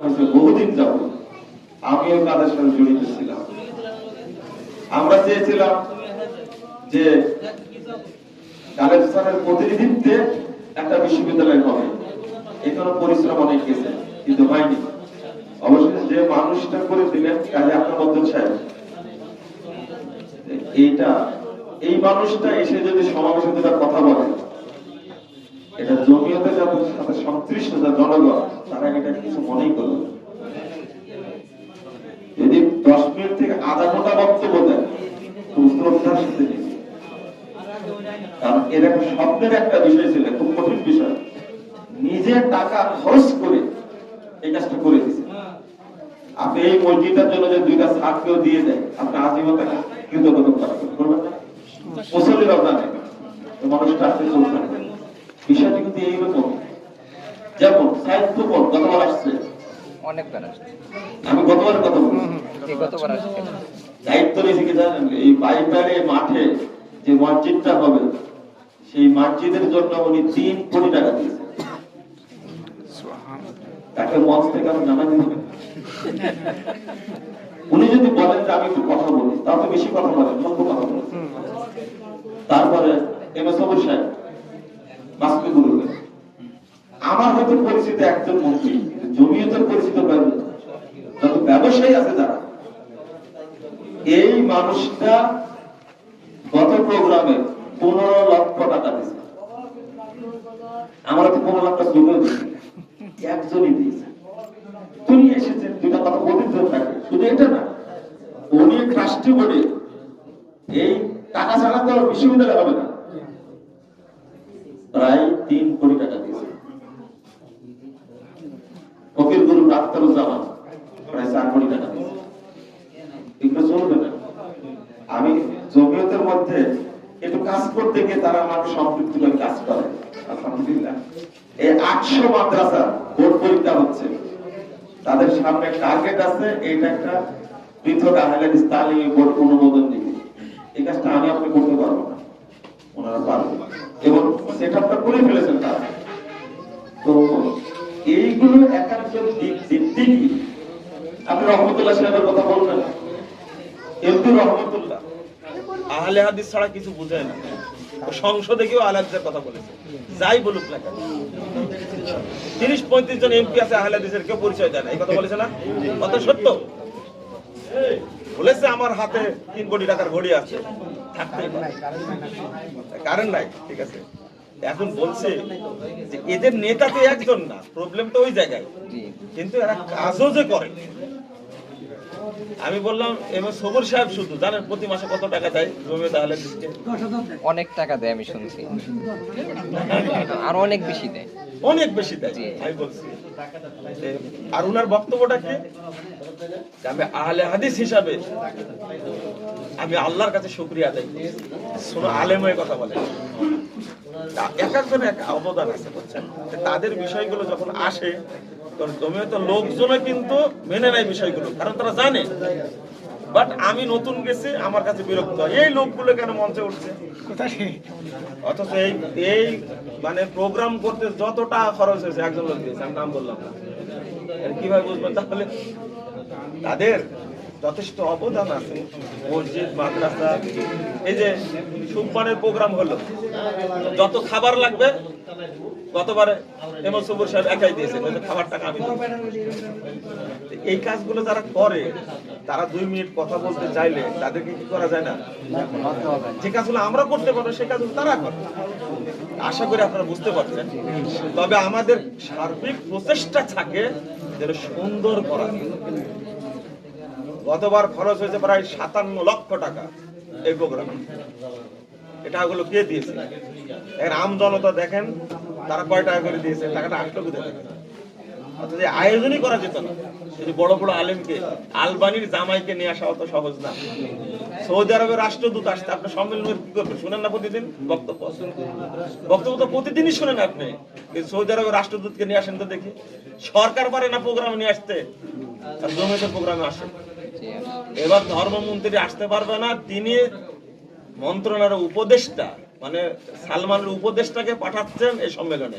বহুদিন যাব আমিও তাদের সাথে জড়িত ছিলাম। আমরা চেয়েছিলাম যে কালেকশনের প্রতিনিধিত্বে একটা বিশ্ববিদ্যালয় হবে। এখানে পরিশ্রম অনেক গেছে, কিন্তু হয়নি। অবশেষে যে মানুষটা করে দিলেন, কাজে আপনার মধ্যে সাহেব এইটা, এই মানুষটা এসে যদি সমাবেশে কথা বলে এটা জমিয়তে জনগণ তারা এটা কিছু মনেই করবে না। যদি দশ মিনিট থেকে আধা ঘণ্টা বক্তব্য দেয়। সাথে কারণ এর একটা স্বপ্নের একটা বিষয় ছিল, খুব কঠিন বিষয়। টাকা খরচ করে এই কাজটা করে দিছে আপনি এই মসজিদের জন্য যে দুইটা ছাত্রকেও দিয়ে দেয় আপনি আজীবন করবেন। না মানুষটা আসতে চলতে এইরকম যেমন সাহিত্য পর গতবার আসছে। অনেকবার আসছে। আমি গতবার কথা বলছি। গতবার আসছে। দায়িত্ব নিয়েছে কি জানেন? এই বাইপারে মাঠে যে মসজিদটা হবে সেই মসজিদের জন্য উনি তিন কোটি টাকা দিয়েছেন। তাকে মঞ্চ থেকে আমি জানাতে হবে উনি যদি বলেন যে আমি একটু কথা বলি তাহলে তো বেশি কথা বলেন কথা বলেন তারপরে এম এস সাহেব পরিচিত একজন মন্ত্রী জমিয়তের পরিচিত যত ব্যবসায়ী আছে যারা এই মানুষটা গত প্রোগ্রামে পনেরো লক্ষ টাকা দিয়েছে। আমরা তো পনেরো টাকা জমিও একজনই দিয়েছে। তুমি এসেছেন দুটা কথা বলতে থাকে শুধু এটা না, উনি ট্রাস্টি বোর্ডে এই টাকা ছাড়া তো বিশ্ববিদ্যালয় হবে না প্রায় তিন কোটি টাকা দিয়েছে ফকির গুরু ডাক্তারুজ্জামান প্রায় চার কোটি টাকা দিয়েছে এগুলো চলবে না আমি জমিয়তের মধ্যে একটু কাজ করতে গিয়ে তারা আমাকে সম্পৃক্ত কাজ করে। এই আটশো মাদ্রাসা পরীক্ষা হচ্ছে। তাদের সামনে টার্গেট আছে, এইটা একটা পৃথক বোর্ড অনুমোদন দিবে। এই কাজটা আমি আপনি করতে পারব না। ওনারা পারবে। এবং করে ফেলেছেন তারা। তো এইগুলো দিক দিক দিক আপনি রহমতুল্লাহ সাহেবের কথা বলবেন এমপি রহমতুল্লাহ। আহলে হাদিস ছাড়া কিছু বুঝে না। সংসদে গিয়েও আহলে হাদিসের কথা বলেছে। যাই বলুক না তিরিশ পঁয়ত্রিশ জন এমপি আছে, আহলে হাদিসের কেউ পরিচয় দেয় না। এই কথা বলেছে না? কথা সত্য? বলেছে আমার হাতে তিন কোটি টাকার ঘড়ি আছে। কারেন্ট নাই, ঠিক আছে। এখন বলছে যে এদের নেতা তো একজন না প্রবলেম তো ওই জায়গায়। কিন্তু এরা কাজও যে করে। আমি বললাম এবার সবর সাহেব শুধু জানেন প্রতি মাসে কত টাকা দেয়? জমিয়ে তাহলে অনেক টাকা দেয় আমি শুনছি। আর অনেক বেশি দেয়। অনেক বেশি দেয় আমি বলছি। আর উনার বক্তব্যটা কি? আমি আহলে হাদিস হিসাবে আমি আল্লাহর কাছে শুকরিয়া করি। শোনো আলেম হয়ে কথা বলে। এক একজন এক অবদান আছে বুঝছেন? তাদের বিষয়গুলো যখন আসে তখন জমিয়ত লোকজনও কিন্তু মেনে নেয় বিষয়গুলো কারণ তারা জানে। বাট আমি নতুন গেছি আমার কাছে বিরক্ত এই লোকগুলো কেন মঞ্চে উঠছে? অথচ এই এই মানে প্রোগ্রাম করতে যত টাকা খরচ হয়েছে একজন লোক দিয়েছে আমি নাম বললাম না। কীভাবে বুঝবেন তাহলে তাদের যথেষ্ট অবদান আছে মসজিদ, মাদ্রাসা। এই যে সুপানের প্রোগ্রাম হলো, যত খাবার লাগবে, গতবারে এমন সবুর সাহেব একাই দিয়েছে খাবার টাকা আমি এই কাজগুলো যারা করে, তারা দুই মিনিট কথা বলতে চাইলে তাদেরকে কি করা যায় না? যে কাজগুলো আমরা করতে পারব, সে কাজগুলো তারা করে আশা করি আপনারা বুঝতে পারছেন। তবে আমাদের সার্বিক প্রচেষ্টা থাকে যেন সুন্দর করা গতবার খরচ হয়েছে প্রায় সাতান্ন লক্ষ টাকা এই প্রোগ্রামে। এটা হলো কে দিয়েছে? এখন আম জনতা দেখেন, তারা কয় টাকা করে দিয়েছে? টাকাটা আসলো কোথায়? অর্থাৎ আয়োজনই করা যেত না। যদি বড় বড় আলেমকে, আলবানির জামাইকে নিয়ে আসা অত সহজ না। সৌদি আরবের রাষ্ট্রদূত আসতে আপনি সম্মেলনে কি করবেন? শুনেন না প্রতিদিন বক্তব্য? বক্তব্য তো প্রতিদিনই শুনেন আপনি। সৌদি আরবের রাষ্ট্রদূতকে নিয়ে আসেন তো দেখি। সরকার পারে না প্রোগ্রামে নিয়ে আসতে? আর জমিতে প্রোগ্রামে আসেন এবার ধর্মমন্ত্রী আসতে পারবে না তিনি মন্ত্রণালয়ের উপদেষ্টা মানে সালমানের উপদেষ্টাকে পাঠাচ্ছেন এই সম্মেলনে।